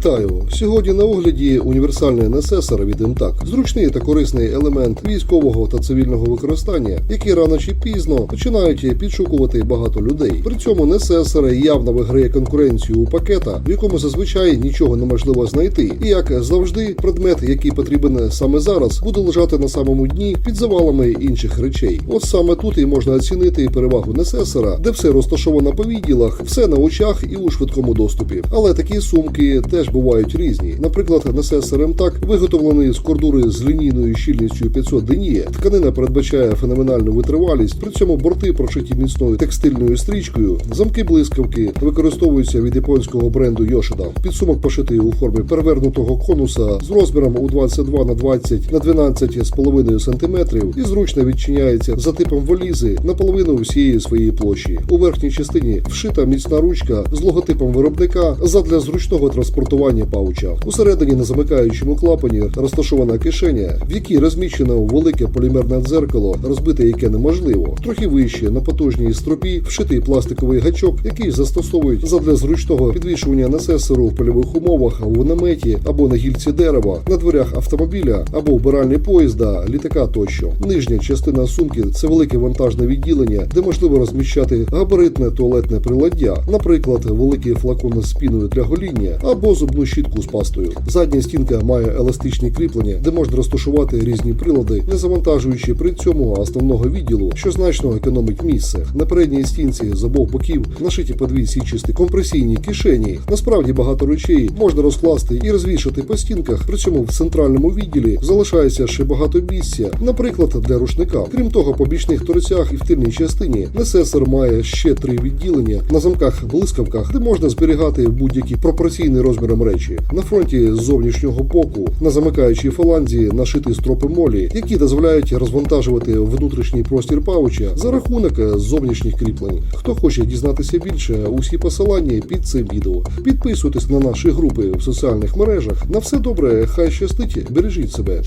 Вітаю! Сьогодні на огляді універсальний несесор від МТАК. Зручний та корисний елемент військового та цивільного використання, який рано чи пізно починають підшукувати багато людей. При цьому несесор явно виграє конкуренцію у пакета, в якому зазвичай нічого неможливо знайти. І як завжди, предмет, який потрібен саме зараз, буде лежати на самому дні під завалами інших речей. От саме тут і можна оцінити перевагу несесора, де все розташовано по відділах, все на очах і у швидкому доступі. Але такі сумки теж бувають різні. Наприклад, несесор МТАК виготовлений з кордури з лінійною щільністю 500 денія. Тканина передбачає феноменальну витривалість. При цьому борти прошиті міцною текстильною стрічкою. Замки блискавки використовуються від японського бренду Yoshida. Підсумок пошитий у формі перевернутого конуса з розміром у 22 на 20 на 12,5 см і зручно відчиняється за типом валізи на половину всієї своєї площі. У верхній частині вшита міцна ручка з логотипом виробника задля зручного транспортування пауча. Усередині на замикаючому клапані розташована кишеня, в якій розміщено велике полімерне дзеркало, розбите яке неможливо. Трохи вище на потужній стропі вшитий пластиковий гачок, який застосовують задля зручного підвішування насесору в польових умовах в наметі або на гільці дерева, на дверях автомобіля або вбиральні поїзда, літака тощо. Нижня частина сумки це велике вантажне відділення, де можливо розміщати габаритне туалетне приладдя, наприклад, великий флакон з піною для гоління або зубну щітку з пастою. Задня стінка має еластичні кріплення, де можна розташувати різні прилади, не завантажуючи при цьому основного відділу, що значно економить місце. На передній стінці з обох боків нашиті по дві січисті компресійні кишені. Насправді багато речей можна розкласти і розвішати по стінках. При цьому в центральному відділі залишається ще багато місця, наприклад, для рушника. Крім того, по бічних торцях і в тильній частині несесор має ще три відділення на замках блискавках, де можна зберігати будь-які пропорційні розміром речі. На фронті зовнішнього боку на замикаючій фаланзі нашити стропи молі, які дозволяють розвантажувати внутрішній простір пауча за рахунок зовнішніх кріплень. Хто хоче дізнатися більше, усі посилання під цим відео. Підписуйтесь на наші групи в соціальних мережах. На все добре, хай щастить, бережіть себе.